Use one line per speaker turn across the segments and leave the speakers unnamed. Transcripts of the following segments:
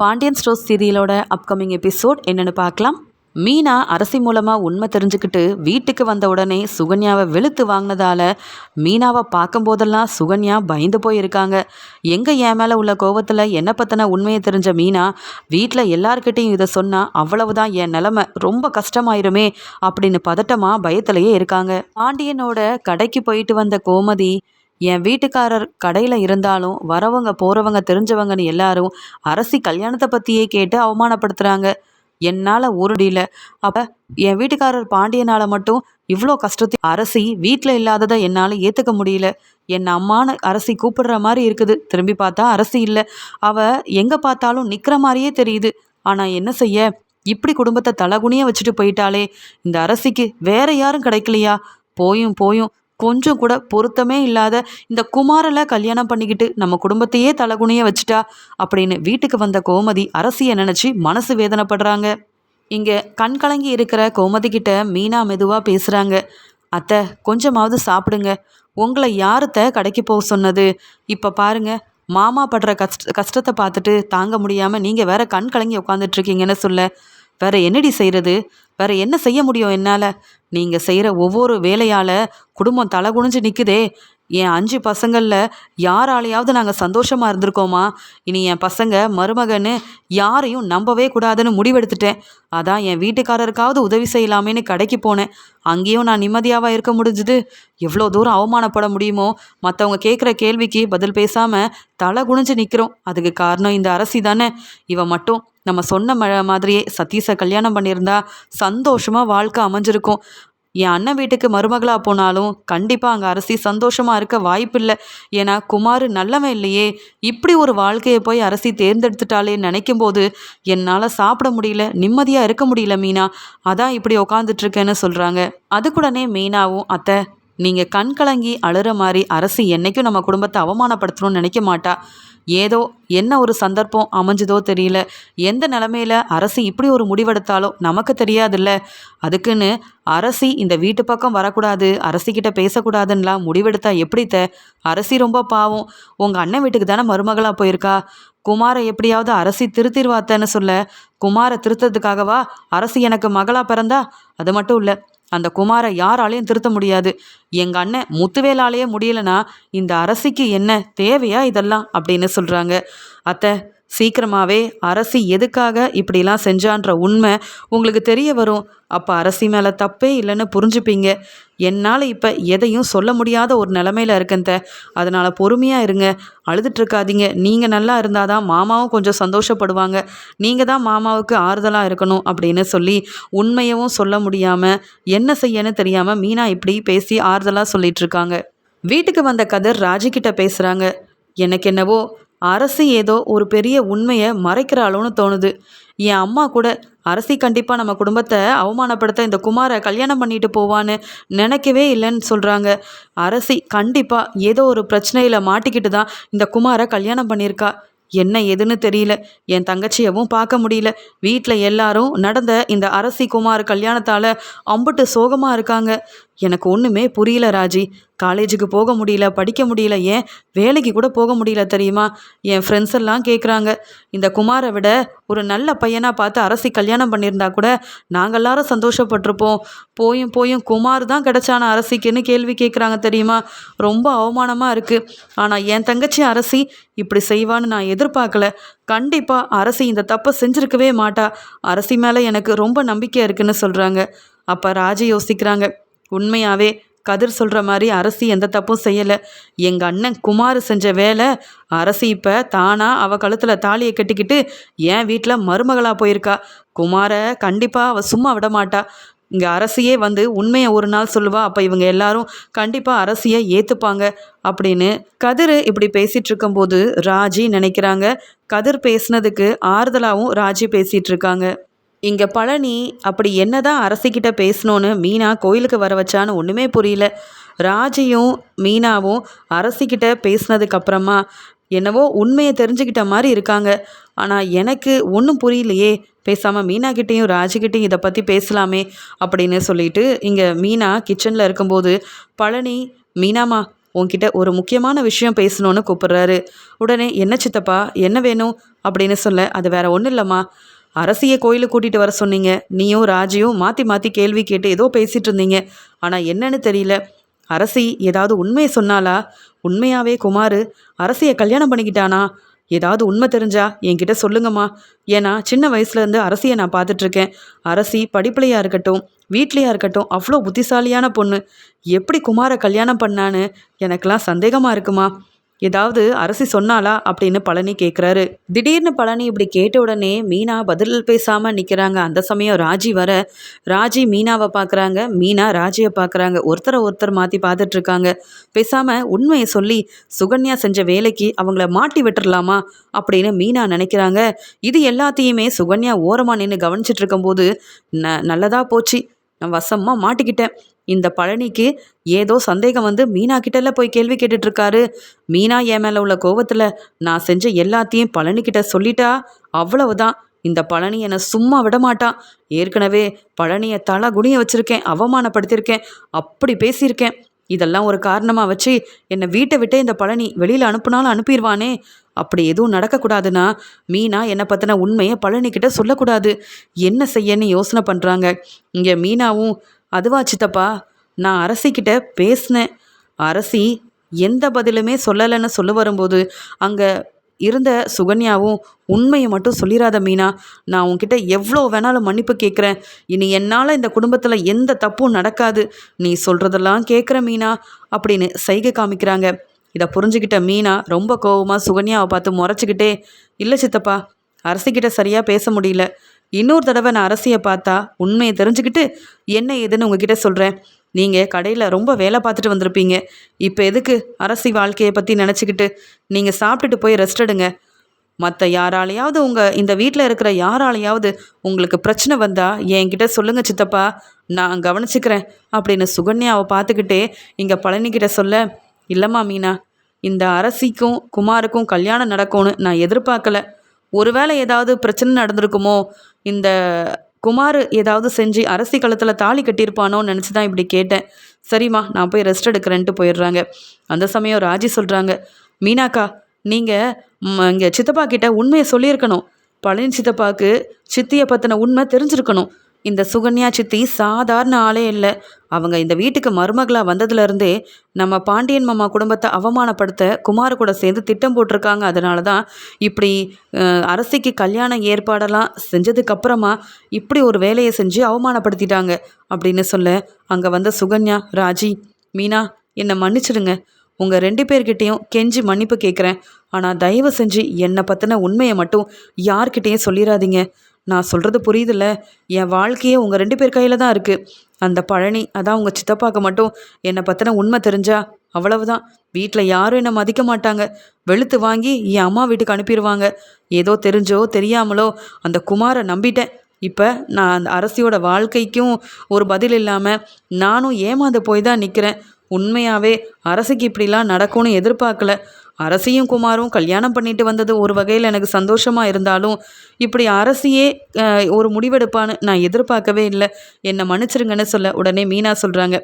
Pandian stores சீரியலோட upcoming episode என்னென்னு பார்க்கலாம். மீனா அரசி மூலமாக உண்மை தெரிஞ்சுக்கிட்டு வீட்டுக்கு வந்த உடனே சுகன்யாவை வெளுத்து வாங்கினதால மீனாவை பார்க்கும்போதெல்லாம் சுகன்யா பயந்து போயிருக்காங்க. எங்கே என் மேலே உள்ள கோவத்தில் என்னை பற்றின உண்மையை தெரிஞ்ச மீனா வீட்டில் எல்லார்கிட்டேயும் இதை சொன்னால் அவ்வளவுதான் என் நிலமை ரொம்ப கஷ்டமாயிருமே அப்படின்னு பதட்டமாக பயத்திலேயே இருக்காங்க. பாண்டியனோட கடைக்கு போயிட்டு வந்த கோமதி என் வீட்டுக்காரர் கடையில் இருந்தாலும் வரவங்க போகிறவங்க தெரிஞ்சவங்கன்னு எல்லாரும் அரசி கல்யாணத்தை பற்றியே கேட்டு அவமானப்படுத்துகிறாங்க என்னால் ஊருடியில் அப்போ என் வீட்டுக்காரர் பாண்டியனால் மட்டும் இவ்வளோ கஷ்டத்தை அரசி வீட்டில் இல்லாததை என்னால் ஏற்றுக்க முடியல. என் அம்மான அரசி கூப்பிடுற மாதிரி இருக்குது. திரும்பி பார்த்தா அரசி இல்லை. அவள் எங்கே பார்த்தாலும் நிற்கிற மாதிரியே தெரியுது. ஆனால் என்ன செய்ய? இப்படி குடும்பத்தை தலகுனிய வச்சுட்டு போயிட்டாலே இந்த அரசிக்கு வேற யாரும் கிடைக்கலையா? போயும் போயும். கொஞ்சம் கூட பொருத்தமே இல்லாத இந்த குமாரில் கல்யாணம் பண்ணிக்கிட்டு நம்ம குடும்பத்தையே தலகுனிய வச்சுட்டா அப்படின்னு வீட்டுக்கு வந்த கோமதி அரசியை நினச்சி மனசு வேதனைப்படுறாங்க. இங்கே கண் கலங்கி இருக்கிற கோமதி கிட்ட மீனா மெதுவாக பேசுகிறாங்க அத்தை கொஞ்சமாவது சாப்பிடுங்க. உங்களை யாருத்த கடைக்கு போக சொன்னது? இப்போ பாருங்க மாமா படுற கஷ்ட கஷ்டத்தை பார்த்துட்டு தாங்க முடியாமல் நீங்கள் வேற கண் கலங்கி உட்காந்துட்ருக்கீங்கன்னு சொல்ல. வேற என்னடி செய்கிறது வேற என்ன செய்ய முடியும் என்னால்? நீங்கள் செய்கிற ஒவ்வொரு வேலையால் குடும்பம் தலை குனிஞ்சு நிற்குதே என் அஞ்சு பசங்களில் யாராலையாவது நாங்கள் சந்தோஷமாக இருந்திருக்கோமா? இனி என் பசங்க மருமகன்னு யாரையும் நம்பவே கூடாதுன்னு முடிவெடுத்துட்டேன். அதான் என் வீட்டுக்காரருக்காவது உதவி செய்யலாமேன்னு கடைக்கு போனேன். அங்கேயும் நான் நிம்மதியாவாக இருக்க முடிஞ்சுது. எவ்வளோ தூரம் அவமானப்பட முடியுமோ? மற்றவங்க கேட்குற கேள்விக்கு பதில் பேசாமல் தலை குனிஞ்சு நிற்கிறோம் அதுக்கு காரணம் இந்த அரசி தானே. இவ மட்டும் நம்ம சொன்ன மாதிரியே சதீஷை கல்யாணம் பண்ணியிருந்தா சந்தோஷமாக வாழ்க்கை அமைஞ்சிருக்கும். என் அண்ணன் வீட்டுக்கு மருமகளாக போனாலும் கண்டிப்பாக அங்கே அரசி சந்தோஷமாக இருக்க வாய்ப்பில்லை. ஏன்னா குமார் நல்லவன் இல்லையே. இப்படி ஒரு வாழ்க்கையை போய் அரசி தேர்ந்தெடுத்துட்டாலே நினைக்கும் போது என்னால் சாப்பிட முடியல நிம்மதியாக இருக்க முடியல மீனா. அதான் இப்படி உக்காந்துட்ருக்கேன்னு சொல்கிறாங்க அதுக்குடனே மீனாவும் அத்தை நீங்கள் கண் கலங்கி அழுற மாதிரி அரசி என்றைக்கும் நம்ம குடும்பத்தை அவமானப்படுத்தணும்னு நினைக்க மாட்டா. ஏதோ என்ன ஒரு சந்தர்ப்பம் அமைஞ்சதோ தெரியல. எந்த நிலமையில அரசி இப்படி ஒரு முடிவெடுத்தாலோ நமக்கு தெரியாதுல்ல. அதுக்குன்னு அரசி இந்த வீட்டு பக்கம் வரக்கூடாது அரசிக்கிட்ட பேசக்கூடாதுன்னெலாம் முடிவெடுத்தா எப்படித்த அரசி ரொம்ப பாவம். உங்கள் அண்ணன் வீட்டுக்கு தானே மருமகளாக போயிருக்கா? குமாரை எப்படியாவது அரசி திருத்திருவாத்தன்னு சொல்ல குமாரை திருத்ததுக்காகவா அரசி எனக்கு மகளாக பிறந்தா? அது மட்டும் இல்லை. அந்த குமாரை யாராலையும் திருத்த முடியாது. எங்கள் அண்ணன் முத்துவேலாலேயே முடியலனா இந்த அரசிக்கு என்ன தேவையா இதெல்லாம்? அப்படின்னு சொல்கிறாங்க அத்தை சீக்கிரமாகவே அரசி எதுக்காக இப்படிலாம் செஞ்சான்ற உண்மை உங்களுக்கு தெரிய வரும். அப்போ அரசி மேலே தப்பே இல்லைன்னு புரிஞ்சுப்பீங்க. என்னால் இப்போ எதையும் சொல்ல முடியாத ஒரு நிலமையில இருக்கேன் அதனால் பொறுமையாக இருங்க. அழுதுட்ருக்காதீங்க நீங்கள் நல்லா இருந்தால் தான் மாமாவும் கொஞ்சம் சந்தோஷப்படுவாங்க. நீங்கள் தான் மாமாவுக்கு ஆறுதலாக இருக்கணும் அப்படின்னு சொல்லி உண்மையவும் சொல்ல முடியாமல் என்ன செய்யன்னு தெரியாமல் மீனா இப்படி பேசி ஆறுதலாக சொல்லிகிட்ருக்காங்க வீட்டுக்கு வந்த கதிர் ராஜிக்கிட்ட பேசுகிறாங்க எனக்கு என்னவோ அரசி ஏதோ ஒரு பெரிய உண்மையை மறைக்கிறாளோன்னு தோணுது. என் அம்மா கூட அரசி கண்டிப்பாக நம்ம குடும்பத்தை அவமானப்படுத்த இந்த குமாரை கல்யாணம் பண்ணிட்டு போவான்னு நினைக்கவே இல்லைன்னு சொல்கிறாங்க அரசி கண்டிப்பாக ஏதோ ஒரு பிரச்சனையில் மாட்டிக்கிட்டு தான் இந்த குமாரை கல்யாணம் பண்ணியிருக்கா. என்ன எதுன்னு தெரியல. என் தங்கச்சியவும் பார்க்க முடியல. வீட்டில் எல்லாரும் நடந்த இந்த அரசி குமார் கல்யாணத்தால் அம்புட்டு சோகமாக இருக்காங்க. எனக்கு ஒன்றுமே புரியல ராஜி. காலேஜுக்கு போக முடியல படிக்க முடியல ஏன் வேலைக்கு கூட போக முடியல தெரியுமா? என் ஃப்ரெண்ட்ஸ் எல்லாம் கேட்குறாங்க இந்த குமாரை விட ஒரு நல்ல பையனாக பார்த்து அரசி கல்யாணம் பண்ணியிருந்தா கூட நாங்கள் எல்லாரும் சந்தோஷப்பட்டிருப்போம். போயும் போயும் குமார் தான் கிடச்சான அரசிக்குன்னு கேள்வி கேட்குறாங்க தெரியுமா? ரொம்ப அவமானமாக இருக்குது ஆனால் என் தங்கச்சி அரசி இப்படி செய்வான்னு நான் எதிர்பார்க்கல. கண்டிப்பாக அரசி இந்த தப்பை செஞ்சுருக்கவே மாட்டா. அரசி மேலே எனக்கு ரொம்ப நம்பிக்கை இருக்குன்னு சொல்கிறாங்க அப்போ ராஜி யோசிக்கிறாங்க. உண்மையாகவே கதிர் சொல்கிற மாதிரி அரசி எந்த தப்பும் செய்யலை. எங்கள் அண்ணன் குமார் செஞ்ச வேலை அரசி இப்போ தானாக அவள் கழுத்தில் தாலியை கட்டிக்கிட்டு என் வீட்டில் மருமகளாக போயிருக்கா. குமாரை கண்டிப்பாக அவள் சும்மா விட மாட்டா. இங்கே அரசியே வந்து உண்மையை ஒரு நாள் சொல்லுவா. அப்போ இவங்க எல்லாரும் கண்டிப்பாக அரசியை ஏற்றுப்பாங்க அப்படின்னு கதிர் இப்படி பேசிகிட்டு இருக்கும்போது ராஜி நினைக்கிறாங்க. கதிர் பேசுனதுக்கு ஆறுதலாகவும் ராஜி பேசிகிட்டு இருக்காங்க. இங்கே பழனி அப்படி என்ன தான் அரசிக்கிட்ட பேசணும்னு மீனா கோயிலுக்கு வர வச்சான்னு ஒன்றுமே புரியல. ராஜியும் மீனாவும் அரசிக்கிட்ட பேசினதுக்கப்புறமா என்னவோ உண்மையை தெரிஞ்சுக்கிட்ட மாதிரி இருக்காங்க. ஆனால் எனக்கு ஒன்றும் புரியலையே. பேசாமல் மீனாக்கிட்டேயும் ராஜிக்கிட்டேயும் இதை பற்றி பேசலாமே அப்படின்னு சொல்லிட்டு இங்கே மீனா கிச்சனில் இருக்கும்போது பழனி மீனாமா உன்கிட்ட ஒரு முக்கியமான விஷயம் பேசணும்னு கூப்பிடுறாரு. உடனே என்ன சித்தப்பா? என்ன வேணும்? அப்படின்னு சொல்ல அது வேற ஒன்றும் இல்லைம்மா. அரசியை கோயிலுக்கு கூட்டிகிட்டு வர சொன்னீங்க. நீயும் ராஜியும் மாற்றி மாற்றி கேள்வி கேட்டு ஏதோ பேசிகிட்டு இருந்தீங்க. ஆனால் என்னன்னு தெரியல. அரசி ஏதாவது உண்மையை சொன்னாலா உண்மையாவே குமார் அரசியை கல்யாணம் பண்ணிக்கிட்டானா? ஏதாவது உண்மை தெரிஞ்சா என்கிட்ட சொல்லுங்கம்மா. ஏன்னா சின்ன வயசுலேருந்து அரசியை நான் பார்த்துட்ருக்கேன் அரசி படிப்புலையா இருக்கட்டும் வீட்லேயா இருக்கட்டும் அவ்வளோ புத்திசாலியான பொண்ணு. எப்படி குமாரை கல்யாணம் பண்ணான்னு எனக்கெல்லாம் சந்தேகமாக இருக்குமா? ஏதாவது அரசி சொன்னாலா அப்படின்னு பழனி கேட்குறாரு திடீர்னு பழனி இப்படி கேட்ட உடனே மீனா பதில் பேசாமல் நிற்கிறாங்க அந்த சமயம் ராஜி வர ராஜி மீனாவை பார்க்குறாங்க மீனா ராஜியை பார்க்குறாங்க ஒருத்தரை ஒருத்தர் மாற்றி பார்த்துட்ருக்காங்க பேசாமல் உண்மையை சொல்லி சுகன்யா செஞ்ச வேலைக்கு அவங்கள மாட்டி விட்டுடலாமா அப்படின்னு மீனா நினைக்கிறாங்க. இது எல்லாத்தையுமே சுகன்யா ஓரமாக நின்று கவனிச்சிட்டு இருக்கும்போது ந நல்லதாக போச்சு. நான் வசமாக மாட்டிக்கிட்டேன். இந்த பழனிக்கு ஏதோ சந்தேகம் வந்து மீனா கிட்டல போய் கேள்வி கேட்டுட்ருக்காரு. மீனா என் மேலே உள்ள கோவத்தில் நான் செஞ்ச எல்லாத்தையும் பழனிக்கிட்ட சொல்லிட்டா? அவ்வளவுதான். இந்த பழனி என்னை சும்மா விட மாட்டான் ஏற்கனவே பழனியை தலை குனிய வச்சுருக்கேன் அவமானப்படுத்தியிருக்கேன் அப்படி பேசியிருக்கேன். இதெல்லாம் ஒரு காரணமாக வச்சு என்னை வீட்டை விட்டே இந்த பழனி வெளியில் அனுப்புனாலும் அனுப்பிடுவானே அப்படி எதுவும் நடக்கக்கூடாதுன்னா மீனா என்னை பற்றின உண்மையை பழனிக்கிட்ட சொல்லக்கூடாது. என்ன செய்யன்னு யோசனை பண்ணுறாங்க இங்கே மீனாவும் அதுவா சித்தப்பா நான் அரசிக்கிட்ட பேசினேன். அரசி எந்த பதிலுமே சொல்லலைன்னு சொல்ல வரும்போது அங்கே இருந்த சுகன்யாவும் உண்மையை மட்டும் சொல்லிடாத மீனா நான் உன்கிட்ட எவ்வளோ வேணாலும் மன்னிப்பு கேட்குறேன். இனி என்னால் இந்த குடும்பத்தில் எந்த தப்பும் நடக்காது. நீ சொல்கிறதெல்லாம் கேட்குற மீனா அப்படின்னு சைகை காமிக்கிறாங்க. இதை புரிஞ்சுக்கிட்ட மீனா ரொம்ப கோவமாக சுகன்யாவை பார்த்து முறைச்சிக்கிட்டே இல்லை சித்தப்பா அரசிக்கிட்ட சரியாக பேச முடியல. இன்னொரு தடவை நான் அரசியை பார்த்தா உண்மையை தெரிஞ்சுக்கிட்டு என்ன ஏதுன்னு உங்ககிட்ட சொல்கிறேன் நீங்கள் கடையில் ரொம்ப வேலை பார்த்துட்டு வந்திருப்பீங்க. இப்போ எதுக்கு அரசி வாழ்க்கையை பற்றி நினச்சிக்கிட்டு நீங்கள் சாப்பிட்டுட்டு போய் ரெஸ்ட் எடுங்க. மற்ற யாராலையாவது உங்கள் இந்த வீட்டில் இருக்கிற யாராலையாவது உங்களுக்கு பிரச்சனை வந்தால் என்கிட்ட சொல்லுங்கள் சித்தப்பா. நான் கவனிச்சுக்கிறேன். அப்படின்னு சுகன்யாவை பார்த்துக்கிட்டே இங்கே பழனிக்கிட்ட சொல்ல இல்லைம்மா மீனா இந்த அரசிக்கும் குமாருக்கும் கல்யாணம் நடக்கும்னு நான் எதிர்பார்க்கல. ஒருவேளை ஏதாவது பிரச்சனை நடந்திருக்குமோ இந்த குமார் ஏதாவது செஞ்சு அரசி களத்தில் தாலி கட்டியிருப்பானோன்னு நினச்சி தான் இப்படி கேட்டேன். சரிம்மா நான் போய் ரெஸ்ட் எடுக்கிறேன்ட்டு போயிடுறாங்க. அந்த சமயம் ராஜி சொல்கிறாங்க மீனாக்கா நீங்கள் இங்கே சித்தப்பா கிட்ட உண்மையை சொல்லியிருக்கணும். பழனி சித்தப்பாவுக்கு சித்தியை பற்றின உண்மை தெரிஞ்சிருக்கணும். இந்த சுகன்யா சித்தி சாதாரண ஆளே இல்லை. அவங்க இந்த வீட்டுக்கு மருமகளாக வந்ததுலேருந்தே நம்ம பாண்டியன் மாமா குடும்பத்தை அவமானப்படுத்த குமார் கூட சேர்ந்து திட்டம் போட்டிருக்காங்க. அதனால தான் இப்படி அரசிக்கு கல்யாண ஏற்பாடெல்லாம் செஞ்சதுக்கப்புறமா இப்படி ஒரு வேலையை செஞ்சு அவமானப்படுத்திட்டாங்க அப்படின்னு சொல்ல அங்கே வந்த சுகன்யா ராஜி மீனா என்னை மன்னிச்சிடுங்க. உங்கள் ரெண்டு பேர்கிட்டையும் கெஞ்சி மன்னிப்பு கேட்குறேன் ஆனால் தயவு செஞ்சு என்னை பற்றின உண்மையை மட்டும் யார்கிட்டேயும் சொல்லிடாதீங்க நான் சொல்கிறது புரியுதுல்ல? என் வாழ்க்கையே உங்கள் ரெண்டு பேர் கையில் தான் இருக்குது அந்த பழனி அதான் உங்கள் சித்தப்பாக்க மட்டும். என்னை பற்றின உண்மை தெரிஞ்சா அவ்வளவுதான். வீட்டில் யாரும் என்னை மதிக்க மாட்டாங்க. வெளுத்து வாங்கி என் அம்மா வீட்டுக்கு அனுப்பிடுவாங்க ஏதோ தெரிஞ்சோ தெரியாமலோ அந்த குமாரை நம்பிட்டேன். இப்போ நான் அந்த அரசியோட வாழ்க்கைக்கும் ஒரு பதில் இல்லாமல் நானும் ஏமாந்து போய் தான் நிற்கிறேன் உண்மையாகவே அரசுக்கு இப்படிலாம் நடக்கும்னு எதிர்பார்க்கல. அரசியும் குமாரும் கல்யாணம் பண்ணிட்டு வந்தது ஒரு வகையில் எனக்கு சந்தோஷமாக இருந்தாலும் இப்படி அரசியே ஒரு முடிவெடுப்பான்னு நான் எதிர்பார்க்கவே இல்லை. என்னை மன்னிச்சிருங்கன்னு சொல்ல உடனே மீனா சொல்கிறாங்க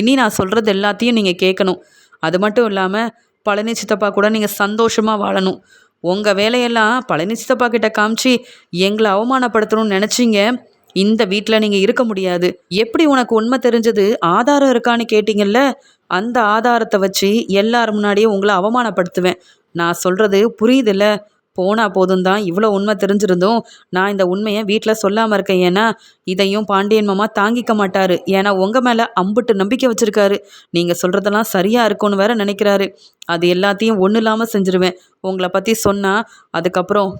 இனி நான் சொல்கிறது எல்லாத்தையும் நீங்கள் கேட்கணும். அது மட்டும் இல்லாமல் பழனி சித்தப்பா கூட நீங்கள் சந்தோஷமாக வாழணும். உங்கள் வேலையெல்லாம் பழனி சித்தப்பா கிட்ட காமிச்சு எங்களை அவமானப்படுத்தணும்னு நினச்சிங்க. இந்த வீட்டில் நீங்கள் இருக்க முடியாது. எப்படி உனக்கு உண்மை தெரிஞ்சது? ஆதாரம் இருக்கான்னு கேட்டிங்கல்ல? அந்த ஆதாரத்தை வச்சு எல்லார் முன்னாடியும் உங்களை அவமானப்படுத்துவேன். நான் சொல்கிறது புரியுதுல்ல? போனால் போதும் தான் இவ்வளோ உண்மை தெரிஞ்சிருந்தும் நான் இந்த உண்மையை வீட்டில் சொல்லாமல் இருக்கேன். ஏன்னா இதையும் பாண்டியன் மாமா தாங்கிக்க மாட்டார். ஏன்னா உங்கள் மேலே அம்புட்டு நம்பிக்கை வச்சுருக்காரு. நீங்கள் சொல்கிறதெல்லாம் சரியாக இருக்கும்னு வேற நினைக்கிறாரு. அது எல்லாத்தையும் ஒன்றும் இல்லாமல் செஞ்சுருவேன். உங்களை பற்றி சொன்னால் அதுக்கப்புறம்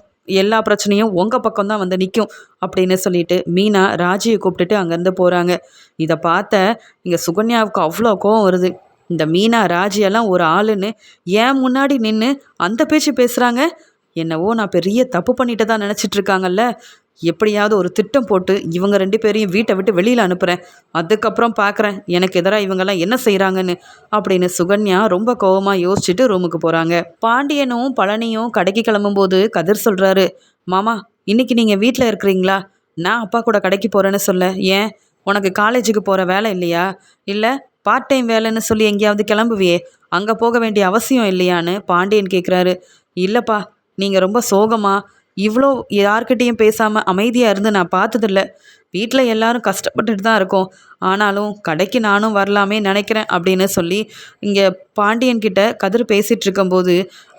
எல்லா பிரச்சனையும் உங்கள் பக்கம் தான் வந்து நிற்கும் அப்படின்னு சொல்லிட்டு மீனா ராஜியை கூப்பிட்டுட்டு அங்கேருந்து போகிறாங்க இதை பார்த்த இங்கே சுகன்யாவுக்கு அவ்வளோ கோவம் வருது. இந்த மீனா ராஜியெல்லாம் ஒரு ஆளுன்னு ஏன் முன்னாடி நின்று அந்த பேச்சு பேசுகிறாங்க என்னவோ நான் பெரிய தப்பு பண்ணிட்டு தான் நினச்சிட்டு இருக்காங்கல்ல. எப்படியாவது ஒரு திட்டம் போட்டு இவங்க ரெண்டு பேரையும் வீட்டை விட்டு வெளியில் அனுப்புகிறேன் அதுக்கப்புறம் பார்க்குறேன் எனக்கு எதிராக இவங்கெல்லாம் என்ன செய்கிறாங்கன்னு அப்படின்னு சுகன்யா ரொம்ப கோபமாக யோசிச்சுட்டு ரூமுக்கு போகிறாங்க பாண்டியனும் பழனியும் கடைக்கு கிளம்பும்போது கதிர் சொல்கிறாரு மாமா இன்னைக்கு நீங்கள் வீட்டில் இருக்கிறீங்களா? நான் அப்பா கூட கடைக்கு போகிறேன்னு சொல்ல. ஏன்? உனக்கு காலேஜுக்கு போகிற வேலை இல்லையா? இல்லை பார்ட் டைம் வேலைன்னு சொல்லி எங்கேயாவது கிளம்புவியே? அங்கே போக வேண்டிய அவசியம் இல்லையான்னு பாண்டியன் கேட்குறாரு இல்லைப்பா நீங்கள் ரொம்ப சோகமா இவ்வளோ யார்கிட்டேயும் பேசாமல் அமைதியாக இருந்து நான் பார்த்ததில்ல. வீட்டில் எல்லாரும் கஷ்டப்பட்டுட்டு தான் இருக்கோம். ஆனாலும் கடைக்கு நானும் வரலாமே நினைக்கிறேன் அப்படின்னு சொல்லி இங்கே பாண்டியன் கிட்ட கதிர் பேசிகிட்டு இருக்கும்போது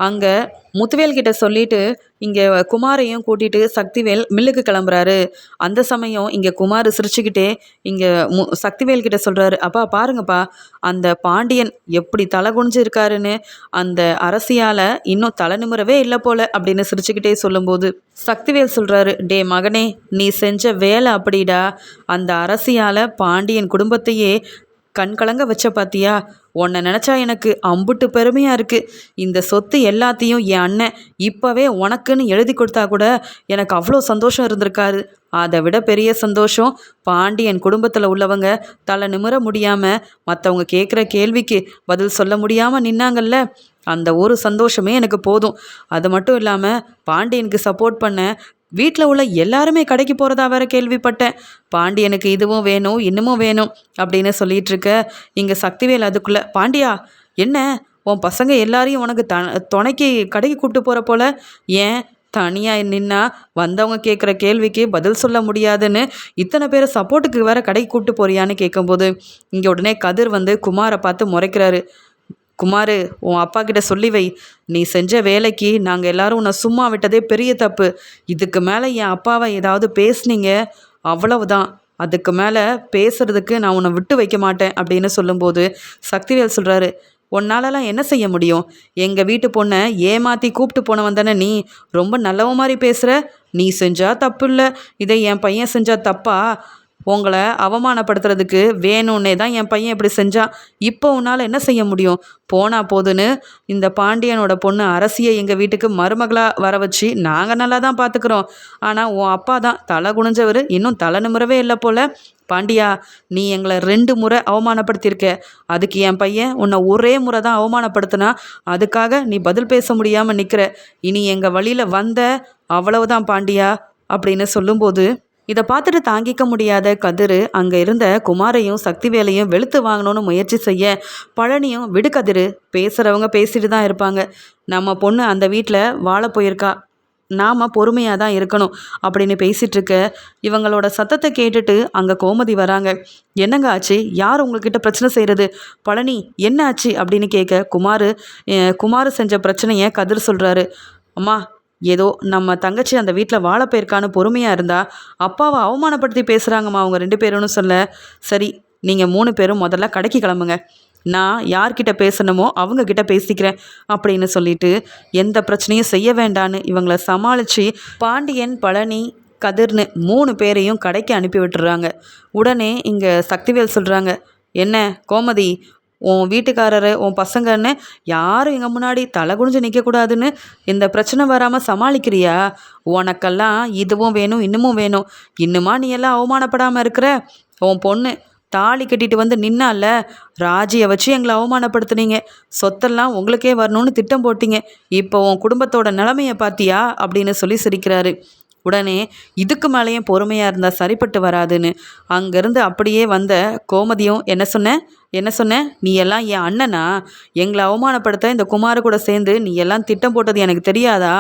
அங்கே முத்துவேல் கிட்ட சொல்லிட்டு இங்கே குமாரையும் கூட்டிகிட்டு சக்திவேல் மில்லுக்கு கிளம்புறாரு. அந்த சமயம் இங்கே குமார் சிரிச்சுக்கிட்டே இங்கே மு சக்திவேல் கிட்ட சொல்கிறாரு அப்பா பாருங்கப்பா அந்த பாண்டியன் எப்படி தலை குனிஞ்சு இருக்காருன்னு அந்த அரசியால் இன்னும் தலை நிமிரவே இல்லை போல அப்படின்னு சிரிச்சுக்கிட்டே சொல்லும்போது சக்திவேல் சொல்கிறாரு டே மகனே நீ செஞ்ச வேலை அப்படிடா. அந்த அரசியால் பாண்டியன் குடும்பத்தையே கண் கலங்க வச்ச பாத்தியா? உன்னை நினச்சா எனக்கு அம்புட்டு பெருமையாக இருக்குது இந்த சொத்து எல்லாத்தையும் என் அண்ணன் இப்போவே உனக்குன்னு எழுதி கொடுத்தா கூட எனக்கு அவ்வளோ சந்தோஷம் இருந்திருக்காரு. அதை விட பெரிய சந்தோஷம் பாண்டியன் குடும்பத்தில் உள்ளவங்க தலை நிமிர முடியாமல் மற்றவங்க கேட்குற கேள்விக்கு பதில் சொல்ல முடியாமல் நின்னாங்கல்ல? அந்த ஒரு சந்தோஷமே எனக்கு போதும். அது மட்டும் இல்லாமல் பாண்டியனுக்கு சப்போர்ட் பண்ண வீட்டில் உள்ள எல்லாருமே கடைக்கு போகிறதா வேற கேள்விப்பட்டேன். பாண்டியனுக்கு இதுவும் வேணும் இன்னமும் வேணும் அப்படின்னு சொல்லிட்டு இருக்க இங்கே சக்திவேல் அதுக்குள்ளே பாண்டியா என்ன? உன் பசங்க எல்லாரையும் உனக்கு த துணைக்கு கடைக்கு கூப்பிட்டு போகிற போல? ஏன்? தனியாக நின்னா வந்தவங்க கேட்குற கேள்விக்கு பதில் சொல்ல முடியாதுன்னு இத்தனை பேரை சப்போர்ட்டுக்கு வேற கடைக்கு கூப்பிட்டு போறியான்னு கேட்கும்போது இங்கே உடனே கதிர் வந்து குமாரை பார்த்து முறைக்கிறாரு. குமார் உன் அப்பா கிட்ட சொல்லி வை. நீ செஞ்ச வேலைக்கு நாங்கள் எல்லாரும் உன்னை சும்மா விட்டதே பெரிய தப்பு. இதுக்கு மேலே என் அப்பாவை ஏதாவது பேசுனீங்க? அவ்வளவுதான். அதுக்கு மேலே பேசுறதுக்கு நான் உன்னை விட்டு வைக்க மாட்டேன் அப்படின்னு சொல்லும்போது சக்திவேல் சொல்கிறாரு உன்னாலலாம் என்ன செய்ய முடியும்? எங்கள் வீட்டு பொண்ணை ஏமாற்றி கூப்பிட்டு போனவன் தானே நீ? ரொம்ப நல்லவ மாதிரி பேசுகிற நீ செஞ்சால் தப்பு இல்லை. இதை என் பையன் செஞ்சால் தப்பா? உங்களை அவமானப்படுத்துறதுக்கு வேணும்னே தான் என் பையன் இப்படி செஞ்சான் இப்போ உன்னால் என்ன செய்ய முடியும்? போனா போதுன்னு இந்த பாண்டியனோட பொண்ணு அரசியை எங்கள் வீட்டுக்கு மருமகளாக வர வச்சு நாங்கள் நல்லா தான் பார்த்துக்குறோம் ஆனால் உன் அப்பா தான் தலை குனிஞ்சவர் இன்னும் தலை நிமிரவே இல்லை போல். பாண்டியா நீ எங்களை ரெண்டு முறை அவமானப்படுத்தியிருக்க. அதுக்கு என் பையன் உன்னை ஒரே முறை தான் அவமானப்படுத்தினா அதுக்காக நீ பதில் பேச முடியாமல் நிற்கிற இனி எங்கள் வழியில் வந்த அவ்வளவுதான் பாண்டியா அப்படின்னு சொல்லும்போது இதை பார்த்துட்டு தாங்கிக்க முடியாத கதிர் அங்கே இருந்த குமாரையும் சக்திவேலையும் வெளுத்து வாங்கணும்னு முயற்சி செய்ய பழனியும் விடு கதிர் பேசுகிறவங்க பேசிட்டு தான் இருப்பாங்க. நம்ம பொண்ணு அந்த வீட்டில் வாழ போயிருக்கா. நாம் பொறுமையாக தான் இருக்கணும் அப்படின்னு பேசிகிட்ருக்க இவங்களோட சத்தத்தை கேட்டுட்டு அங்கே கோமதி வராங்க. என்னங்க ஆச்சு? யார் உங்ககிட்ட பிரச்சனை செய்கிறது பழனி என்ன ஆச்சு? அப்படின்னு கேட்க குமார். குமார் செஞ்ச பிரச்சனையை கதிர் சொல்கிறாரு அம்மா ஏதோ நம்ம தங்கச்சி அந்த வீட்டில் வாழ போயிருக்கான்னு பொறுமையாக இருந்தா அப்பாவை அவமானப்படுத்தி பேசுகிறாங்கம்மா அவங்க ரெண்டு பேரும்னு சொல்ல. சரி நீங்கள் மூணு பேரும் முதல்ல கடைக்கு கிளம்புங்க. நான் யார்கிட்ட பேசணுமோ அவங்கக்கிட்ட பேசிக்கிறேன் அப்படின்னு சொல்லிட்டு எந்த பிரச்சனையும் செய்ய வேண்டான்னு இவங்களை சமாளித்து பாண்டியன் பழனி கதிர்னு மூணு பேரையும் கடைக்கு அனுப்பி விட்டுறாங்க. உடனே இங்கே சக்திவேல் சொல்கிறாங்க என்ன கோமதி உன் வீட்டுக்காரரு உன் பசங்கன்னு யாரும் எங்கள் முன்னாடி தலை குனிஞ்சு நிற்கக்கூடாதுன்னு இந்த பிரச்சனை வராமல் சமாளிக்கிறியா? உனக்கெல்லாம் இதுவும் வேணும் இன்னமும் வேணும். இன்னுமா நீ எல்லாம் அவமானப்படாமல் இருக்கிற? உன் பொண்ணு தாலி கட்டிட்டு வந்து நின்னால ராஜியை வச்சு எங்களை அவமானப்படுத்துனீங்க. சொத்தெல்லாம் உங்களுக்கே வரணும்னு திட்டம் போட்டீங்க. இப்போ உன் குடும்பத்தோட நிலமையை பார்த்தியா அப்படின்னு சொல்லி சிரிக்கிறாரு. உடனே இதுக்கு மேலேயும் பொறுமையாக இருந்தால் சரிப்பட்டு வராதுன்னு அங்கேருந்து அப்படியே வந்த கோமதியும் என்ன சொன்னேன் என்ன சொன்னேன் நீ எல்லாம் என் அண்ணனா? எங்களை அவமானப்படுத்த இந்த குமார கூட சேர்ந்து நீ எல்லாம் திட்டம் போட்டது எனக்கு தெரியாதா?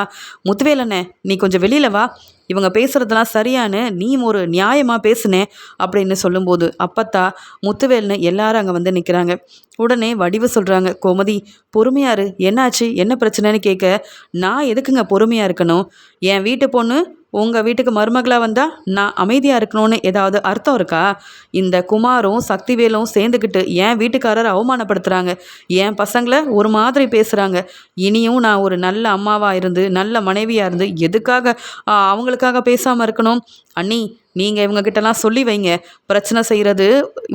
முத்துவேலண்ணே நீ கொஞ்சம் வெளியில் வா. இவங்க பேசுகிறதெல்லாம் சரியானு நீ ஒரு நியாயமாக பேசுனே அப்படின்னு சொல்லும்போது அப்பத்தா முத்துவேல்னு எல்லாரும் அங்கே வந்து நிற்கிறாங்க உடனே வடிவு சொல்கிறாங்க கோமதி பொறுமையாரு என்னாச்சு? என்ன பிரச்சனைன்னு கேட்க நான் எதுக்குங்க பொறுமையாக இருக்கணும்? என் வீட்டு பொண்ணு உங்கள் வீட்டுக்கு மருமகளாக வந்தால் நான் அமைதியாக இருக்கணும்னு ஏதாவது அர்த்தம் இருக்கா? இந்த குமாரும் சக்திவேலும் சேர்ந்துக்கிட்டு என் வீட்டுக்காரர் அவமானப்படுத்துகிறாங்க என் பசங்களை ஒரு மாதிரி பேசுகிறாங்க இனியும் நான் ஒரு நல்ல அம்மாவாக இருந்து நல்ல மனைவியாக இருந்து எதுக்காக அவங்களுக்காக பேசாமல் இருக்கணும்? அண்ணி நீங்கள் இவங்கக்கிட்டலாம் சொல்லி வைங்க. பிரச்சனை செய்கிறது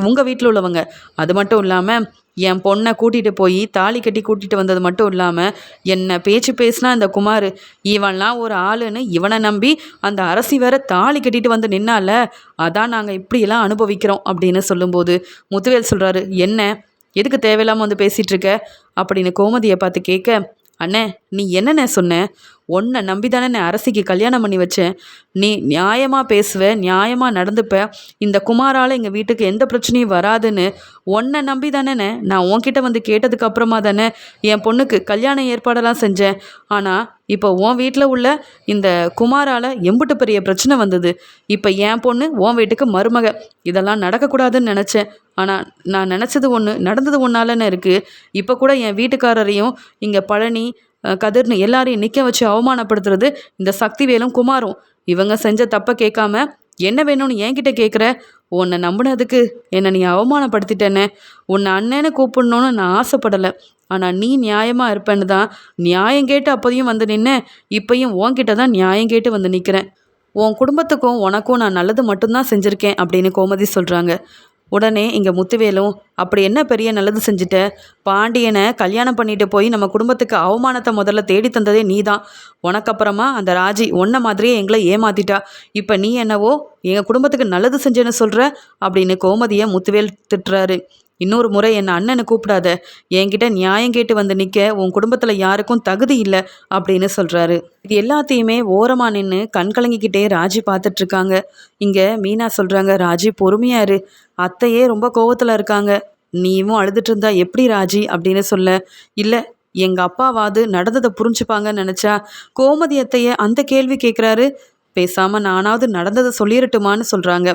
உங்கள் வீட்டில் உள்ளவங்க. அது மட்டும் இல்லாமல் என் பொண்ணை கூட்டிகிட்டு போய் தாலி கட்டி கூட்டிகிட்டு வந்தது மட்டும் இல்லாமல் என்னை பேச்சு பேசினா இந்த குமார் இவன்லாம் ஒரு ஆளுன்னு இவனை நம்பி அந்த அரசி வேற தாலி கட்டிட்டு வந்து நின்னால அதான் நாங்கள் இப்படியெல்லாம் அனுபவிக்கிறோம் அப்படின்னு சொல்லும்போது முத்துவேல் சொல்கிறாரு என்ன எதுக்கு தேவையில்லாமல் வந்து பேசிகிட்டு இருக்க? அப்படின்னு கோமதியை பார்த்து கேட்க அண்ணே நீ என்னண்ணே சொன்ன? உன்னை நம்பி தானே நான் அரசிக்கு கல்யாணம் பண்ணி வச்சேன். நீ நியாயமாக பேசுவ நியாயமாக நடந்துப்ப. இந்த குமாரால் எங்கள் வீட்டுக்கு எந்த பிரச்சனையும் வராதுன்னு உன்னை நம்பி தானே நான் உன்கிட்ட வந்து கேட்டதுக்கு அப்புறமா தானே என் பொண்ணுக்கு கல்யாண ஏற்பாடெல்லாம் செஞ்சேன். ஆனால் இப்போ உன் வீட்டில் உள்ள இந்த குமாரால் எம்புட்டு பெரிய பிரச்சனை வந்தது. இப்போ என் பொண்ணு உன் வீட்டுக்கு மருமக. இதெல்லாம் நடக்கக்கூடாதுன்னு நினச்சேன். ஆனால் நான் நினச்சது ஒன்று நடந்தது ஒன்றாலன்னு இருக்குது இப்போ கூட என் வீட்டுக்காரரையும் இங்கே பழனி கதிர்னு எல்லாரையும் நிற்க வச்சு அவமானப்படுத்துறது இந்த சக்திவேலும் குமாரும். இவங்க செஞ்ச தப்பை கேட்காம என்ன வேணும்னு என்கிட்ட கேட்குற உன்னை நம்பினதுக்கு என்னை நீ அவமானப்படுத்திட்டேனே. உன்னை அண்ணன்னு கூப்பிடணும்னு நான் ஆசைப்படலை. ஆனால் நீ நியாயமாக இருப்பேன்னு தான் நியாயம் கேட்டு அப்போதையும் வந்து நின்னேன் இப்பையும் உன்கிட்ட தான் நியாயம் கேட்டு வந்து நிற்கிறேன் உன் குடும்பத்துக்கும் உனக்கும் நான் நல்லது மட்டும்தான் செஞ்சுருக்கேன் அப்படின்னு கோமதி சொல்கிறாங்க உடனே இங்கே முத்துவேலும் அப்படி என்ன பெரிய நல்லது செஞ்சுட்ட? பாண்டியனை கல்யாணம் பண்ணிட்டு போய் நம்ம குடும்பத்துக்கு அவமானத்தை முதல்ல தேடி தந்ததே நீ தான் உனக்கப்புறமா அந்த ராஜி ஒன்ன மாதிரியே எங்களை ஏமாத்திட்டா. இப்போ நீ என்னவோ எங்கள் குடும்பத்துக்கு நல்லது செஞ்சேன்னு சொல்கிற அப்படின்னு கோமதியை முத்துவேல் திட்டுறாரு. இன்னொரு முறை என் அண்ணனை கூப்பிடாத. என்கிட்ட நியாயம் கேட்டு வந்து நிற்க உன் குடும்பத்தில் யாருக்கும் தகுதி இல்லை அப்படின்னு சொல்கிறாரு இது எல்லாத்தையுமே ஓரமாக நின்று கண் கலங்கிக்கிட்டே ராஜி பார்த்துட்ருக்காங்க இங்கே மீனா சொல்கிறாங்க ராஜி பொறுமையாரு அத்தையே ரொம்ப கோவத்தில் இருக்காங்க. நீயும் அழுதுட்டு இருந்தா எப்படி ராஜி? அப்படின்னு சொல்ல. இல்லை எங்கள் அப்பாவாது நடந்ததை புரிஞ்சுப்பாங்கன்னு நினச்சா கோமதி அத்தையை அந்த கேள்வி கேட்குறாரு பேசாமல் நானாவது நடந்ததை சொல்லிடட்டுமான்னு சொல்கிறாங்க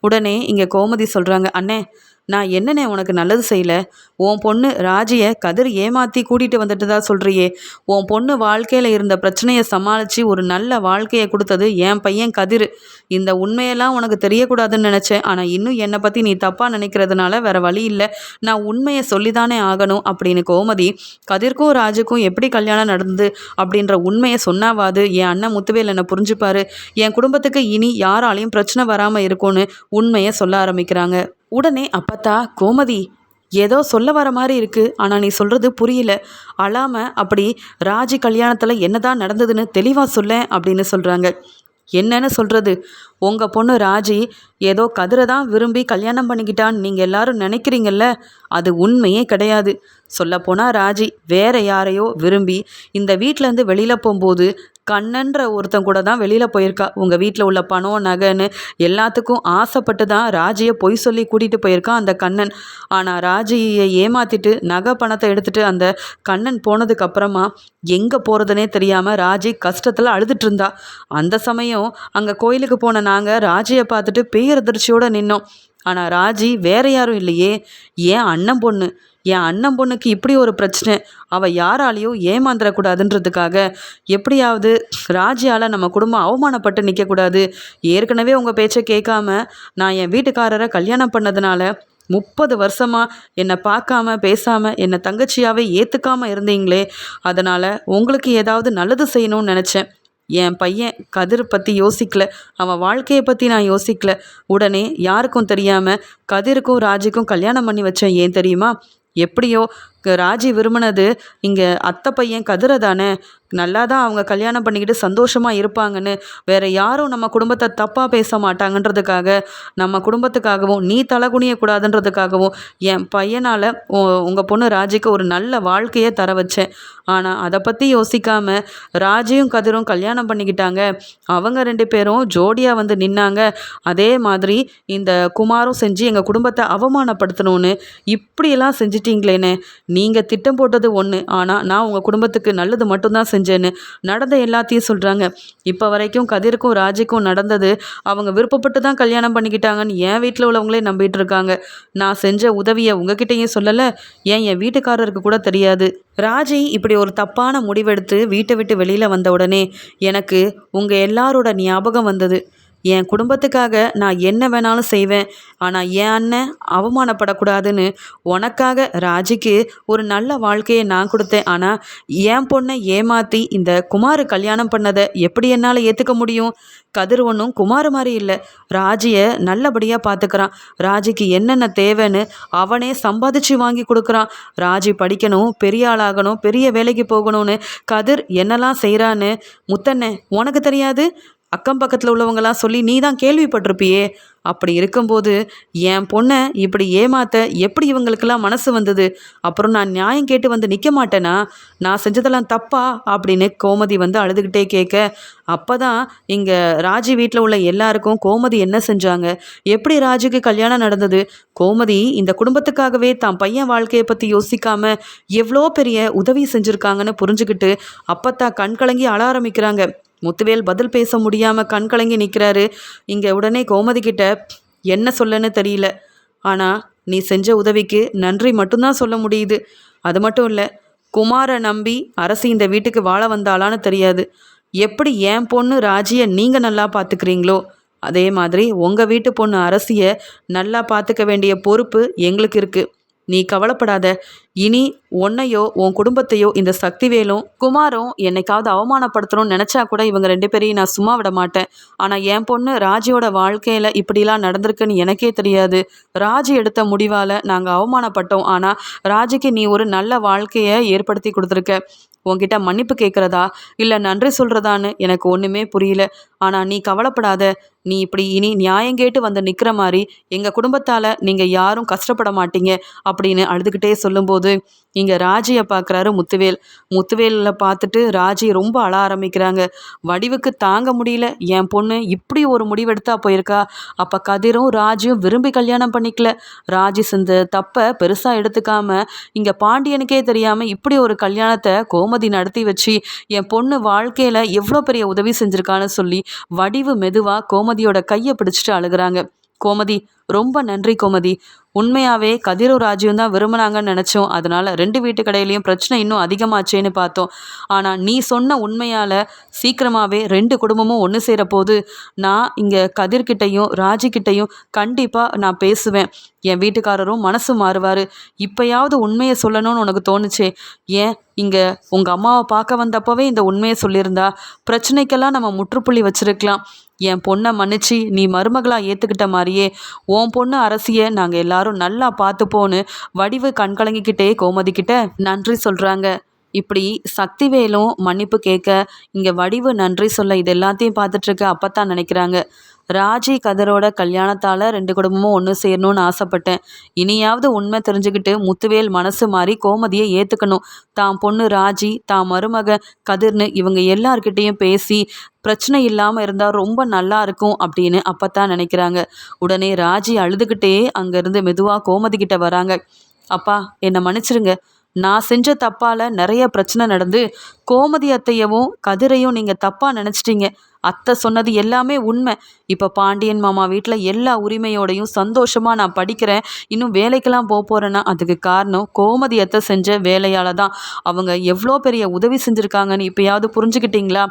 உடனே இங்கே கோமதி சொல்கிறாங்க அண்ணே நான் என்னண்ணே உனக்கு நல்லது செய்யல? உன் பொண்ணு ராஜியை கதிர் ஏமாற்றி கூட்டிகிட்டு வந்துட்டதா சொல்கிறியே உன் பொண்ணு வாழ்க்கையில் இருந்த பிரச்சனையை சமாளித்து ஒரு நல்ல வாழ்க்கையை கொடுத்தது என் பையன் கதிர். இந்த உண்மையெல்லாம் உனக்கு தெரியக்கூடாதுன்னு நினச்சேன். ஆனால் இன்னும் என்னை பற்றி நீ தப்பாக நினைக்கிறதுனால வேற வழி இல்லை. நான் உண்மையை சொல்லிதானே ஆகணும் அப்படின்னு கோமதி கதிர்க்கும் ராஜுக்கும் எப்படி கல்யாணம் நடந்தது அப்படின்ற உண்மையை சொன்னாவாது? என் அண்ணன் முத்துவேல் என்னை புரிஞ்சுப்பாரு. என் குடும்பத்துக்கு இனி யாராலையும் பிரச்சனை வராமல் இருக்கும்னு உண்மையை சொல்ல ஆரம்பிக்கிறாங்க. உடனே அப்பத்தா கோமதி ஏதோ சொல்ல வர மாதிரி இருக்கு. ஆனால் நீ சொல்றது புரியல. அழாம அப்படி ராஜி கல்யாணத்தில் என்னதான் நடந்ததுன்னு தெளிவாக சொல்லேன் அப்படின்னு சொல்கிறாங்க என்னன்னு சொல்கிறது உங்கள் பொண்ணு ராஜி ஏதோ கதிரை தான் விரும்பி கல்யாணம் பண்ணிக்கிட்டான்னு நீங்கள் எல்லாரும் நினைக்கிறீங்கல்ல? அது உண்மையே கிடையாது. சொல்லப்போனால் ராஜி வேற யாரையோ விரும்பி இந்த வீட்டிலேருந்து வெளியில் போகும்போது கண்ணன்ற ஒருத்தன் கூட தான் வெளியில் போயிருக்கா. உங்கள் வீட்டில் உள்ள பணம் நகைன்னு எல்லாத்துக்கும் ஆசைப்பட்டு தான் ராஜியை பொய் சொல்லி கூட்டிகிட்டு போயிருக்கான் அந்த கண்ணன். ஆனால் ராஜியை ஏமாத்திட்டு நகை பணத்தை எடுத்துட்டு அந்த கண்ணன் போனதுக்கப்புறமா எங்கே போகிறதுனே தெரியாமல் ராஜி கஷ்டத்தில் அழுதுட்டு இருந்தா. அந்த சமயம் அங்கே கோயிலுக்கு போன நாங்கள் ராஜியை பார்த்துட்டு பேரதிர்ச்சியோடு நின்னோம். ஆனால் ராஜி வேற யாரும் இல்லையே. ஏன் அண்ணன் பொண்ணு? என் அண்ணன் பொண்ணுக்கு இப்படி ஒரு பிரச்சனை. அவள் யாராலையும் ஏமாந்துடக்கூடாதுன்றதுக்காக எப்படியாவது ராஜியால் நம்ம குடும்பம் அவமானப்பட்டு நிற்கக்கூடாது ஏற்கனவே உங்கள் பேச்சை கேட்காம நான் என் வீட்டுக்காரரை கல்யாணம் பண்ணதுனால முப்பது வருஷமாக என்னை பார்க்காம பேசாமல் என்னை தங்கச்சியாகவே ஏற்றுக்காமல் இருந்தீங்களே. அதனால் உங்களுக்கு ஏதாவது நல்லது செய்யணும்னு நினச்சேன். என் பையன் கதிர் பற்றி யோசிக்கல. அவன் வாழ்க்கையை பற்றி நான் யோசிக்கல. உடனே யாருக்கும் தெரியாமல் கதிருக்கும் ராஜுக்கும் கல்யாணம் பண்ணி வச்சேன். ஏன் தெரியுமா? எப்படியோ ராஜி விரும்பினது இங்கே அத்தை பையன் கதிரை தானே. நல்லா தான் அவங்க கல்யாணம் பண்ணிக்கிட்டு சந்தோஷமாக இருப்பாங்கன்னு. வேற யாரும் நம்ம குடும்பத்தை தப்பாக பேச மாட்டாங்கன்றதுக்காக நம்ம குடும்பத்துக்காகவும் நீ தலகுனியக்கூடாதுன்றதுக்காகவும் என் பையனால் உங்கள் பொண்ணு ராஜிக்கு ஒரு நல்ல வாழ்க்கையை தர வச்சேன். ஆனால் அதை பற்றி யோசிக்காம ராஜியும் கதிரும் கல்யாணம் பண்ணிக்கிட்டாங்க. அவங்க ரெண்டு பேரும் ஜோடியாக வந்து நின்னாங்க. அதே மாதிரி இந்த குமாரும் செஞ்சு எங்கள் குடும்பத்தை அவமானப்படுத்தணும்னு இப்படியெல்லாம் செஞ்சிட்டிங்களேனே. நீங்கள் திட்டம் போட்டது ஒன்று ஆனால் நான் உங்கள் குடும்பத்துக்கு நல்லது மட்டும்தான் செஞ்சேன்னு நடந்த எல்லாத்தையும் சொல்கிறாங்க இப்போ வரைக்கும் கதிருக்கும் ராஜிக்கும் நடந்தது அவங்க விருப்பப்பட்டு தான் கல்யாணம் பண்ணிக்கிட்டாங்கன்னு என் வீட்டில் உள்ளவங்களே நம்பிட்டு இருக்காங்க. நான் செஞ்ச உதவியை உங்ககிட்டயும் சொல்லலை ஏன் என் வீட்டுக்காரருக்கு கூட தெரியாது. ராஜி இப்படி ஒரு தப்பான முடிவெடுத்து வீட்டை விட்டு வெளியில் வந்த உடனே எனக்கு உங்கள் எல்லாரோட ஞாபகம் வந்தது. என் குடும்பத்துக்காக நான் என்ன வேணாலும் செய்வேன். ஆனால் என் அண்ணன் அவமானப்படக்கூடாதுன்னு உனக்காக ராஜிக்கு ஒரு நல்ல வாழ்க்கையை நான் கொடுத்தேன். ஆனால் என் பொண்ணை ஏமாற்றி இந்த குமார் கல்யாணம் பண்ணதை எப்படி என்னால் ஏற்றுக்க முடியும்? கதிர் ஒன்றும் குமார் மாதிரி இல்லை. ராஜியை நல்லபடியாக பார்த்துக்கிறான் ராஜிக்கு என்னென்ன தேவைன்னு அவனே சம்பாதிச்சு வாங்கி கொடுக்குறான். ராஜி படிக்கணும் பெரிய ஆளாகணும் பெரிய வேலைக்கு போகணும்னு கதிர் என்னெல்லாம் செய்கிறான்னு முத்தண்ணே உனக்கு தெரியாது? அக்கம் பக்கத்தில் உள்ளவங்களாம் சொல்லி நீ தான் கேள்விப்பட்டிருப்பியே. அப்படி இருக்கும்போது என் பொண்ணை இப்படி ஏமாத்த எப்படி இவங்களுக்கெல்லாம் மனசு வந்தது? அப்புறம் நான் நியாயம் கேட்டு வந்து நிற்க மாட்டேனா? நான் செஞ்சதெல்லாம் தப்பா? அப்படின்னு கோமதி வந்து அழுதுகிட்டே கேட்க அப்போ தான் இங்கே ராஜி வீட்டில் உள்ள எல்லாருக்கும் கோமதி என்ன செஞ்சாங்க? எப்படி ராஜுக்கு கல்யாணம் நடந்தது? கோமதி இந்த குடும்பத்துக்காகவே தான் பையன் வாழ்க்கையை பற்றி யோசிக்காமல் எவ்வளோ பெரிய உதவி செஞ்சுருக்காங்கன்னு புரிஞ்சுக்கிட்டு அப்பத்தான் கண் கலங்கி அழ ஆரம்பிக்கிறாங்க. முத்துவேல் பதில் பேச முடியாமல் கண்கலங்கி நிற்கிறாரு இங்கே உடனே கோமதி கிட்ட என்ன சொல்லன்னு தெரியல. ஆனால் நீ செஞ்ச உதவிக்கு நன்றி மட்டும்தான் சொல்ல முடியுது. அது மட்டும் இல்லை குமாரை நம்பி அரசு இந்த வீட்டுக்கு வாழ வந்தாளான்னு தெரியாது. எப்படி என் பொண்ணு ராஜியை நீங்கள் நல்லா பார்த்துக்கிறீங்களோ அதே மாதிரி உங்கள் வீட்டு பொண்ணு அரசியை நல்லா பார்த்துக்க வேண்டிய பொறுப்பு எங்களுக்கு இருக்குது நீ கவலைப்படாத. இனி உன்னையோ உன் குடும்பத்தையோ இந்த சக்திவேலும் குமாரும் என்னைக்காவது அவமானப்படுத்தணும்னு நினச்சா கூட இவங்க ரெண்டு பேரையும் நான் சும்மா விட மாட்டேன். ஆனால் என் பொண்ணு ராஜியோட வாழ்க்கையில் இப்படிலாம் நடந்திருக்குன்னு எனக்கே தெரியாது. ராஜி எடுத்த முடிவால் நாங்கள் அவமானப்பட்டோம். ஆனால் ராஜிக்கு நீ ஒரு நல்ல வாழ்க்கையை ஏற்படுத்தி கொடுத்துருக்க. உன்கிட்ட மன்னிப்பு கேட்குறதா இல்லை நன்றி சொல்கிறதான்னு எனக்கு ஒன்றுமே புரியல. ஆனால் நீ கவலைப்படாத. நீ இப்படி இனி நியாயம் கேட்டு வந்து நிற்கிற மாதிரி எங்கள் குடும்பத்தால் நீங்கள் யாரும் கஷ்டப்பட மாட்டீங்க அப்படின்னு அழுதுகிட்டே சொல்லும்போது இங்கே ராஜியை பார்க்குறாரு முத்துவேல். முத்துவேலில் பார்த்துட்டு ராஜி ரொம்ப அழ ஆரம்பிக்கிறாங்க. வடிவுக்கு தாங்க முடியல. என் பொண்ணு இப்படி ஒரு முடிவெடுத்தா போயிருக்கா. அப்போ கதிரும் ராஜியும் விரும்பி கல்யாணம் பண்ணிக்கல. ராஜி செஞ்ச தப்பை பெருசாக எடுத்துக்காம இங்கே பாண்டியனுக்கே தெரியாமல் இப்படி ஒரு கல்யாணத்தை கோமதி நடத்தி வச்சு என் பொண்ணு வாழ்க்கையில் எவ்வளோ பெரிய உதவி செஞ்சுருக்கான்னு சொல்லி வடிவு மெதுவாக கோமதியோட கையை பிடிச்சிட்டு அழுகுறாங்க. கோமதி ரொம்ப நன்றி கோமதி. உண்மையாகவே கதிரும் ராஜ்யம் தான் விரும்பினாங்கன்னு நினச்சோம். அதனால் ரெண்டு வீட்டு கடையிலையும் பிரச்சனை இன்னும் அதிகமாச்சேன்னு பார்த்தோம். ஆனால் நீ சொன்ன உண்மையால் சீக்கிரமாகவே ரெண்டு குடும்பமும் ஒன்று சேர போது நான் இங்கே கதிர்கிட்டையும் ராஜிக்கிட்டையும் கண்டிப்பாக நான் பேசுவேன். என் வீட்டுக்காரரும் மனசு மாறுவார். இப்போயாவது உண்மையை சொல்லணும்னு உனக்கு தோணுச்சே? ஏன்? இங்கே உங்கள் அம்மாவை பார்க்க வந்தப்போவே இந்த உண்மையை சொல்லியிருந்தா. பிரச்சனைக்கெல்லாம் நம்ம முற்றுப்புள்ளி வச்சுருக்கலாம். என் பொண்ணை மன்னிச்சு நீ மருமகளாக ஏற்றுக்கிட்ட மாதிரியே உன் பொண்ணு அரசியை நாங்கள் எல்லாரும் நல்லா பார்த்துப்போன்னு வடிவு கண்கலங்கிக்கிட்டே கோமதிக்கிட்ட நன்றி சொல்கிறாங்க இப்படி சக்திவேலும் மன்னிப்பு கேட்க இங்கே வடிவு நன்றி சொல்ல இது எல்லாத்தையும் பார்த்துட்ருக்க அப்பத்தான் நினைக்கிறாங்க. ராஜி கதரோட கல்யாணத்தால் ரெண்டு குடும்பமும் ஒன்று சேரணும்னு ஆசைப்பட்டேன். இனியாவது உண்மை தெரிஞ்சுக்கிட்டு முத்துவேல் மனசு மாறி கோமதியை ஏற்றுக்கணும் தான் பொண்ணு ராஜி தான் மருமக கதிர்னு இவங்க எல்லார்கிட்டேயும் பேசி பிரச்சனை இல்லாமல் இருந்தால் ரொம்ப நல்லா இருக்கும் அப்படின்னு அப்பத்தான் நினைக்கிறாங்க. உடனே ராஜி அழுதுகிட்டே அங்கேருந்து மெதுவாக கோமதி கிட்ட வராங்க. அப்பா என்னை மன்னிச்சிருங்க. நான் செஞ்ச தப்பால் நிறைய பிரச்சனை நடந்து கோமதி அத்தையவும் கதிரையும் நீங்கள் தப்பாக நினச்சிட்டீங்க. அத்தை சொன்னது எல்லாமே உண்மை. இப்போ பாண்டியன் மாமா வீட்டில் எல்லா உரிமையோடையும் சந்தோஷமாக நான் படிக்கிறேன். இன்னும் வேலைக்கெல்லாம் போக போகிறேன்னா அதுக்கு காரணம் கோமதி அத்தை செஞ்ச வேலையால் தான். அவங்க எவ்வளோ பெரிய உதவி செஞ்சுருக்காங்கன்னு இப்போயாவது புரிஞ்சுக்கிட்டீங்களா?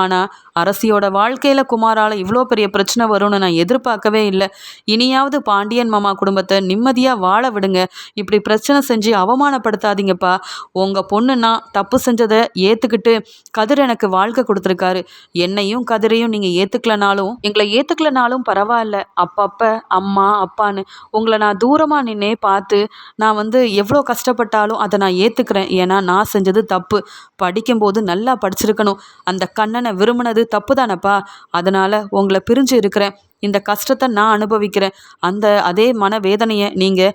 ஆனால் அரசியோட வாழ்க்கையில் குமாரால் இவ்வளோ பெரிய பிரச்சனை வரும்னு நான் எதிர்பார்க்கவே இல்லை. இனியாவது பாண்டியன் மாமா குடும்பத்தை நிம்மதியாக வாழ விடுங்க. இப்படி பிரச்சனை செஞ்சு அவமானப்படுத்தாதீங்கப்பா. உங்கள் பொண்ணுன்னா தப்பு செஞ்சதை ஏற்றுக்கிட்டு கதிர் எனக்கு வாழ்க்கை கொடுத்துருக்காரு. என்னையும் கதிரையும் நீங்கள் ஏற்றுக்கலனாலும் எங்களை ஏற்றுக்கலனாலும் பரவாயில்ல. அப்பப்போ அம்மா அப்பான்னு உங்களை நான் தூரமாக நின்னே பார்த்து நான் வந்து எவ்வளோ கஷ்டப்பட்டாலும் அதை நான் ஏற்றுக்கிறேன் ஏன்னா நான் செஞ்சது தப்பு. படிக்கும்போது நல்லா படிச்சிருக்கணும். அந்த கண்ணனை விரும்பினது தப்பு தானப்பா அதனால் உங்களை பிரிஞ்சு இருக்கிறேன். இந்த கஷ்டத்தை நான் அனுபவிக்கிறேன். அந்த அதே மன வேதனையை நீங்கள்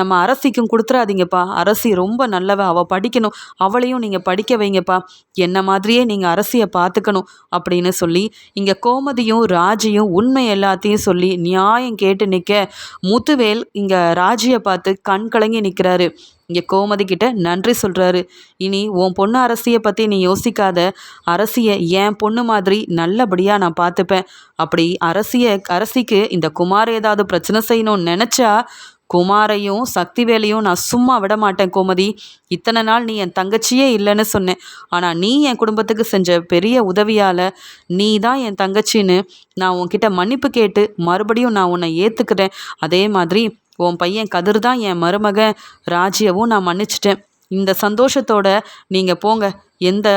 நம்ம அரசிக்கும் கொடுத்துறாதீங்கப்பா. அரசி ரொம்ப நல்லவ அவள் படிக்கணும். அவளையும் நீங்கள் படிக்க வைங்கப்பா. என்ன மாதிரியே நீங்கள் அரசியை பார்த்துக்கணும் அப்படின்னு சொல்லி இங்கே கோமதியும் ராஜியும் உண்மை எல்லாத்தையும் சொல்லி நியாயம் கேட்டு நிற்க முத்துவேல் இங்கே ராஜியை பார்த்து கண் கலங்கி நிற்கிறாரு இங்கே கோமதி கிட்ட நன்றி சொல்கிறாரு இனி உன் பொண்ணு அரசியை பற்றி நீ யோசிக்காத. அரசியை என் பொண்ணு மாதிரி நல்லபடியாக நான் பார்த்துப்பேன் அப்படி அரசு அரசியை அரசிக்கு இந்த குமார் ஏதாவது பிரச்சனை செய்யணும்னு நினச்சா குமாரையும் சக்திவேலையும் நான் சும்மா விட மாட்டேன் கோமதி. இத்தனை நாள் நீ என் தங்கச்சியே இல்லைன்னு சொன்னேன். ஆனால் நீ என் குடும்பத்துக்கு செஞ்ச பெரிய உதவியால் நீ தான் என் தங்கச்சின்னு நான் உன்கிட்ட மன்னிப்பு கேட்டு மறுபடியும் நான் உன்னை ஏற்றுக்கிறேன் அதே மாதிரி உன் பையன் கதிர் தான் என் மருமகன் ராஜியவும் நான் மன்னிச்சிட்டேன். இந்த சந்தோஷத்தோட நீங்கள் போங்க. எந்த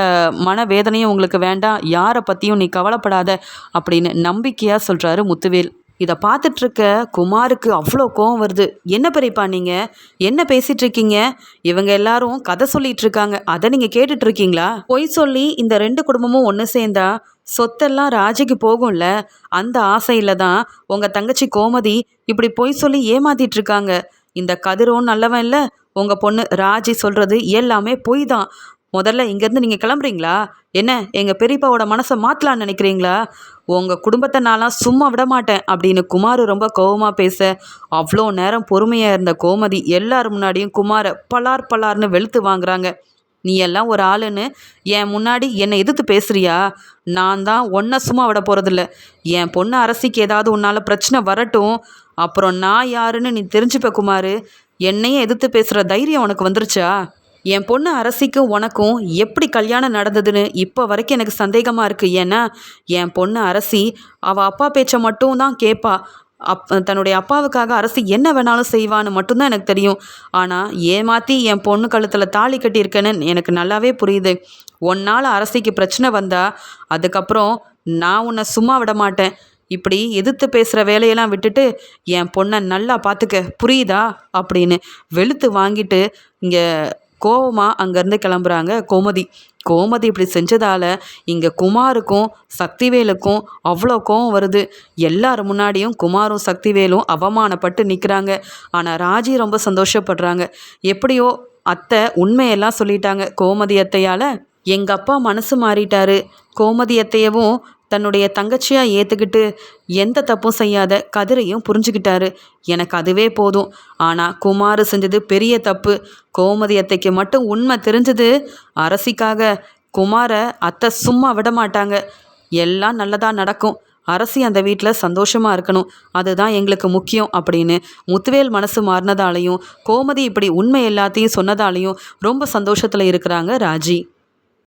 மனவேதனையும் உங்களுக்கு வேண்டாம். யாரை பற்றியும் நீ கவலைப்படாத அப்படின்னு நம்பிக்கையாக சொல்கிறாரு முத்துவேல். இதை பார்த்துட்ருக்க குமாருக்கு அவ்வளோ கோவம் வருது. என்ன பெரியப்பா நீங்கள் என்ன பேசிகிட்ருக்கீங்க இவங்க எல்லாரும் கதை சொல்லிகிட்ருக்காங்க அதை நீங்கள் கேட்டுட்ருக்கீங்களா? பொய் சொல்லி இந்த ரெண்டு குடும்பமும் ஒன்று சேர்ந்தா சொத்தெல்லாம் ராஜிக்கு போகும்ல. அந்த ஆசையில் தான் உங்கள் தங்கச்சி கோமதி இப்படி பொய் சொல்லி ஏமாத்திட்டு இருக்காங்க இந்த கதிரும் நல்லவன் இல்லை உங்கள் பொண்ணு ராஜி சொல்கிறது எல்லாமே பொய் தான் முதல்ல இங்கேருந்து நீங்கள் கிளம்புறீங்களா? என்ன எங்கள் பெரியப்பாவோட மனசை மாற்றலான்னு நினைக்கிறீங்களா? உங்கள் குடும்பத்தை நான்லாம் சும்மா விட மாட்டேன் அப்படின்னு குமார் ரொம்ப கோவமாக பேச அவ்வளோ நேரம் பொறுமையாக இருந்த கோமதி எல்லார் முன்னாடியும் குமாரை பலார் பலார்னு வெளுத்து வாங்குறாங்க. நீ எல்லாம் ஒரு ஆளுன்னு என் முன்னாடி என்னை எதிர்த்து பேசுறியா? நான் தான் ஒன்றை சும்மா விட போகிறதில்ல என் பொண்ணு அரசிக்கு ஏதாவது உன்னால் பிரச்சனை வரட்டும். அப்புறம் நான் யாருன்னு நீ தெரிஞ்சுப்ப குமார். என்னையே எதிர்த்து பேசுகிற தைரியம் உனக்கு வந்துருச்சா? என் பொண்ணு அரசிக்கும் உனக்கும் எப்படி கல்யாணம் நடந்ததுன்னு இப்போ வரைக்கும் எனக்கு சந்தேகமாக இருக்குது ஏன்னா என் பொண்ணு அரசி அவள் அப்பா பேச்சை மட்டும் தான் கேட்பா அப் தன்னுடைய அப்பாவுக்காக அரசி என்ன வேணாலும் செய்வான்னு மட்டும்தான் எனக்கு தெரியும். ஆனால் ஏமாற்றி என் பொண்ணு கழுத்தில் தாலி கட்டியிருக்கேன்னு எனக்கு நல்லாவே புரியுது. ஒன்னால் அரசிக்கு பிரச்சனை வந்தா அதுக்கப்புறம் நான் உன்னை சும்மா விட மாட்டேன். இப்படி எதிர்த்து பேசுகிற வேலையெல்லாம் விட்டுட்டு என் பொண்ணை நல்லா பார்த்துக்க புரியுதா? அப்படின்னு வெளுத்து வாங்கிட்டு இங்கே கோவமாக அங்கேருந்து கிளம்புறாங்க கோமதி. கோமதி இப்படி செஞ்சதால் இங்கே குமாருக்கும் சக்திவேலுக்கும் அவ்வளோ கோவம் வருது. எல்லார் முன்னாடியும் குமாரும் சக்திவேலும் அவமானப்பட்டு நிற்கிறாங்க ஆனால் ராஜி ரொம்ப சந்தோஷப்படுறாங்க. எப்படியோ அத்தை உண்மையெல்லாம் சொல்லிட்டாங்க கோமதி அத்தையால். எங்கள் அப்பா மனசு மாறிட்டாரு. கோமதி அத்தையவும் தன்னுடைய தங்கச்சியாக ஏற்றுக்கிட்டு எந்த தப்பும் செய்யாத கதிரையும் புரிஞ்சுக்கிட்டாரு. எனக்கு அதுவே போதும். ஆனால் குமார் செஞ்சது பெரிய தப்பு. கோமதி அத்தைக்கு மட்டும் உண்மை தெரிஞ்சது. அரசிக்காக குமாரை அத்தை சும்மா விட மாட்டாங்க எல்லாம் நல்லதாக நடக்கும். அரசி அந்த வீட்டில் சந்தோஷமாக இருக்கணும். அதுதான் எங்களுக்கு முக்கியம் அப்படின்னு முத்துவேல் மனசு மாறினதாலையும் கோமதி இப்படி உண்மை எல்லாத்தையும் சொன்னதாலையும் ரொம்ப சந்தோஷத்தில் இருக்கிறாங்க ராஜி.